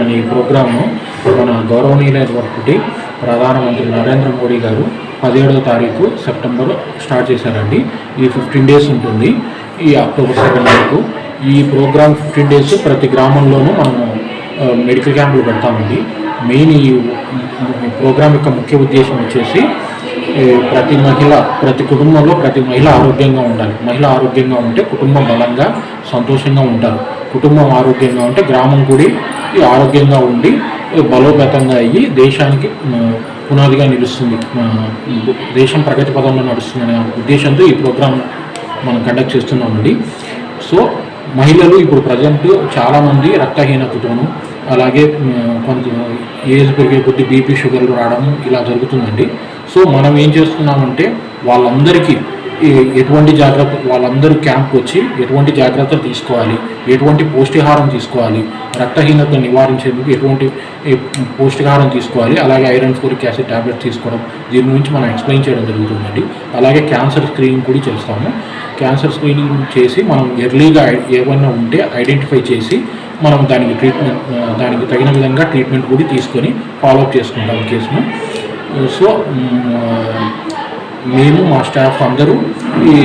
అనే ఈ ప్రోగ్రామ్ను మన గౌరవనీయులైనటువంటి ప్రధానమంత్రి నరేంద్ర మోడీ గారు పదిహేడవ తారీఖు సెప్టెంబర్ స్టార్ట్ చేశారండి. ఈ ఫిఫ్టీన్ డేస్ ఉంటుంది. ఈ అక్టోబర్ సెకండ్ వరకు ఈ ప్రోగ్రామ్ ఫిఫ్టీన్ డేస్ ప్రతి గ్రామంలోనూ మనము మెడికల్ క్యాంపులు పెడతామండి. మెయిన్ ఈ ప్రోగ్రామ్ యొక్క ముఖ్య ఉద్దేశం వచ్చేసి ప్రతి మహిళ ప్రతి కుటుంబంలో ప్రతి మహిళ ఆరోగ్యంగా ఉండాలి. మహిళ ఆరోగ్యంగా ఉంటే కుటుంబం బలంగా సంతోషంగా ఉంటారు. కుటుంబం ఆరోగ్యంగా ఉంటే గ్రామం కూడా ఆరోగ్యంగా ఉండి బలోపేతంగా అయ్యి దేశానికి పునాదిగా నిలుస్తుంది. దేశం ప్రగతి పదంలో నడుస్తుందనే ఉద్దేశంతో ఈ ప్రోగ్రాం మనం కండక్ట్ చేస్తున్నామండి. సో మహిళలు ఇప్పుడు ప్రజెంట్ చాలామంది రక్తహీనతతోనూ అలాగే కొంత ఏజ్ పెరిగే కొద్ది బీపీ షుగర్లు రావడం ఇలా జరుగుతుందండి. సో మనం ఏం చేస్తున్నామంటే వాళ్ళందరికీ ఎటువంటి జాగ్రత్త వాళ్ళందరూ క్యాంప్కి వచ్చి ఎటువంటి జాగ్రత్తలు తీసుకోవాలి? ఎటువంటి పౌష్టికాహారం తీసుకోవాలి? రక్తహీనత నివారించేందుకు ఎటువంటి పౌష్టికాహారం తీసుకోవాలి? అలాగే ఐరన్ ఫోరిక్ యాసిడ్ టాబ్లెట్స్ తీసుకోవడం దీని గురించి మనం ఎక్స్ప్లెయిన్ చేయడం జరుగుతుందండి. అలాగే క్యాన్సర్ స్క్రీనింగ్ కూడా చేస్తాము. క్యాన్సర్ స్క్రీనింగ్ చేసి మనం ఎర్లీగా ఏమైనా ఉంటే ఐడెంటిఫై చేసి మనం దానికి ట్రీట్మెంట్ దానికి తగిన విధంగా ట్రీట్మెంట్ కూడా తీసుకొని ఫాలోఅప్ చేసుకుంటాం కేసును. సో మేము మా స్టాఫ్ అందరూ ఈ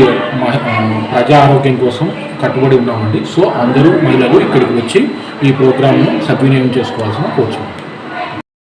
ప్రజా ఆరోగ్యం కోసం కట్టుబడి ఉన్నామండి. సో అందరూ మహిళలు ఇక్కడికి వచ్చి ఈ ప్రోగ్రామ్ను సద్వినియోగం చేసుకోవాల్సిన కోరుచున్నాం